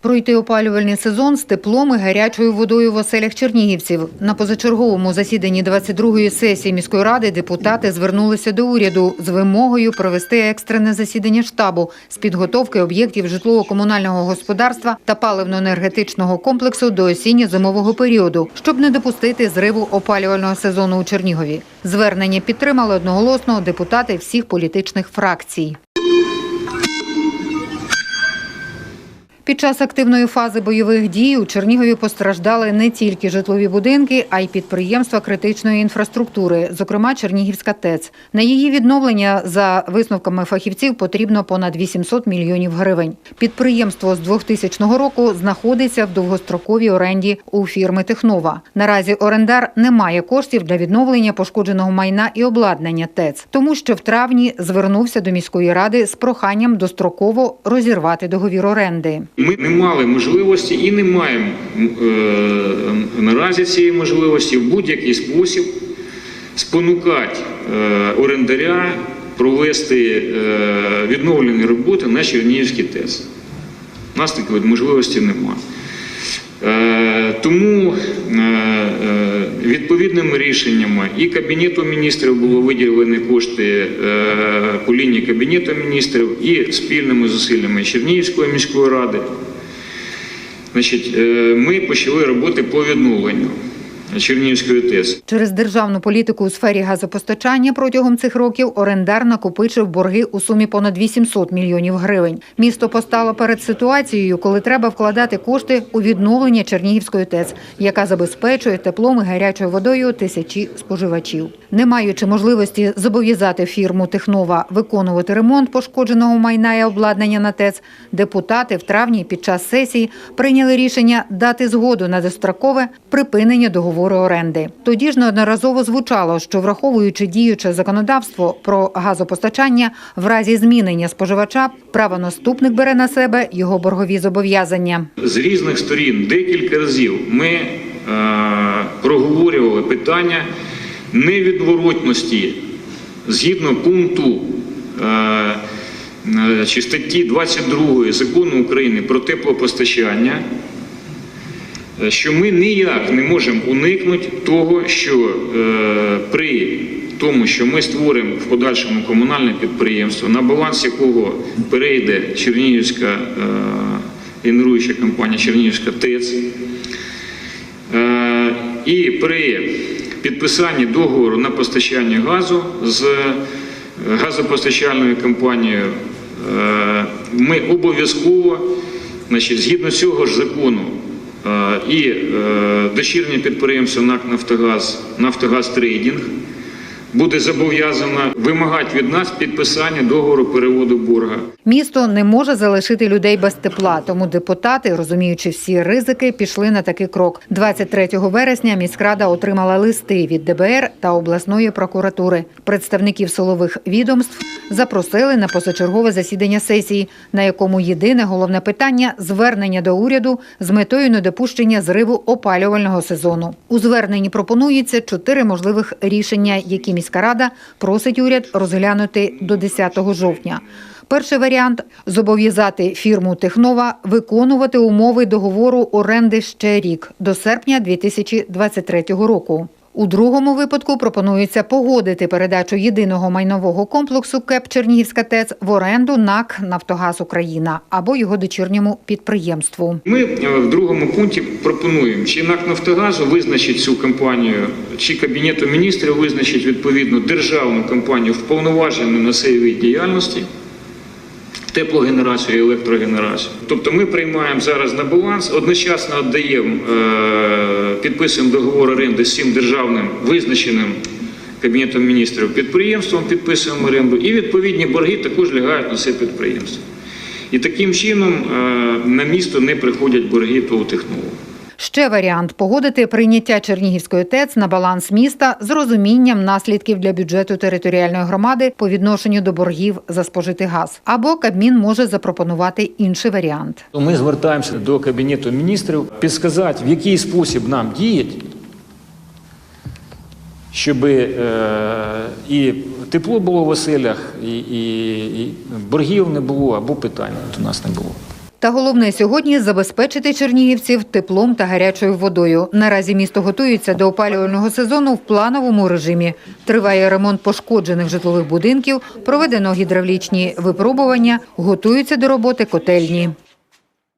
Пройти опалювальний сезон з теплом і гарячою водою в оселях чернігівців. На позачерговому засіданні 22-ї сесії міської ради депутати звернулися до уряду з вимогою провести екстрене засідання штабу з підготовки об'єктів житлово-комунального господарства та паливно-енергетичного комплексу до осінньо-зимового періоду, щоб не допустити зриву опалювального сезону у Чернігові. Звернення підтримали одноголосно депутати всіх політичних фракцій. Під час активної фази бойових дій у Чернігові постраждали не тільки житлові будинки, а й підприємства критичної інфраструктури, зокрема Чернігівська ТЕЦ. На її відновлення, за висновками фахівців, потрібно понад 800 мільйонів гривень. Підприємство з 2000 року знаходиться в довгостроковій оренді у фірми Технова. Наразі орендар не має коштів для відновлення пошкодженого майна і обладнання ТЕЦ, тому що в травні звернувся до міської ради з проханням достроково розірвати договір оренди. Ми не мали можливості і не маємо е, наразі цієї можливості в будь-який спосіб спонукати е, орендаря провести е, відновлені роботи на Чернігівській ТЕС. У нас такої можливості немає. Тому відповідними рішеннями і Кабінету міністрів було виділені кошти е, по лінії Кабінету міністрів і спільними зусиллями Чернігівської міської ради. Значить, е, ми почали роботи по відновленню Чернігівської ТЕС. Через державну політику у сфері газопостачання протягом цих років орендар накопичив борги у сумі понад 800 мільйонів гривень. Місто постало перед ситуацією, коли треба вкладати кошти у відновлення Чернігівської ТЕЦ, яка забезпечує теплом і гарячою водою тисячі споживачів. Не маючи можливості зобов'язати фірму Технова виконувати ремонт пошкодженого майна і обладнання на ТЕЦ, депутати в травні під час сесії прийняли рішення дати згоду на дострокове припинення договору оренди. Тоді ж неодноразово звучало, що враховуючи діюче законодавство про газопостачання, в разі змінення споживача правонаступник бере на себе його боргові зобов'язання. З різних сторін декілька разів ми е, проговорювали питання невідворотності згідно пункту е, е, чи статті 22 закону України про теплопостачання, що ми ніяк не можемо уникнути того, що е, при тому, що ми створимо в подальшому комунальне підприємство, на баланс якого перейде Чернігівська е, генеруюча компанія Чернігівська ТЕЦ. Е, І при підписанні договору на постачання газу з газопостачальною компанією ми обов'язково, значить, згідно цього ж закону, і е, дочірнє підприємство НАК Нафтогаз, Нафтогаз Трейдінг буде зобов'язано вимагати від нас підписання договору переводу борга. Місто не може залишити людей без тепла, тому депутати, розуміючи всі ризики, пішли на такий крок. 23 вересня міськрада отримала листи від ДБР та обласної прокуратури. Представників силових відомств запросили на позачергове засідання сесії, на якому єдине головне питання звернення до уряду з метою недопущення зриву опалювального сезону. У зверненні пропонується чотири можливих рішення, які міська рада просить уряд розглянути до 10 жовтня. Перший варіант зобов'язати фірму Технова виконувати умови договору оренди ще рік до серпня 2023 року. У другому випадку пропонується погодити передачу єдиного майнового комплексу КЕП Чернігівська ТЕЦ в оренду НАК Нафтогаз Україна або його дочірньому підприємству. Ми е, в другому пункті пропонуємо, чи НАК Нафтогазу визначить цю компанію, чи Кабінету міністрів визначить відповідно державну компанію вповноважену на цей вид діяльності, теплогенерацію і електрогенерацію. Тобто ми приймаємо зараз на баланс, одночасно віддаємо, е, підписуємо договор оренди з цим державним визначеним Кабінетом міністрів підприємством, підписуємо оренду, і відповідні борги також лягають на це підприємство. І таким чином е, на місто не приходять борги по «Технолог». Ще варіант погодити прийняття Чернігівської ТЕЦ на баланс міста з розумінням наслідків для бюджету територіальної громади по відношенню до боргів за спожитий газ. Або Кабмін може запропонувати інший варіант. Ми звертаємося до Кабінету міністрів підсказати, в який спосіб нам діяти, щоб е, і тепло було в оселях, і, і, і боргів не було, або питань до нас не було. Та головне сьогодні забезпечити чернігівців теплом та гарячою водою. Наразі місто готується до опалювального сезону в плановому режимі. Триває ремонт пошкоджених житлових будинків, проведено гідравлічні випробування, готуються до роботи котельні.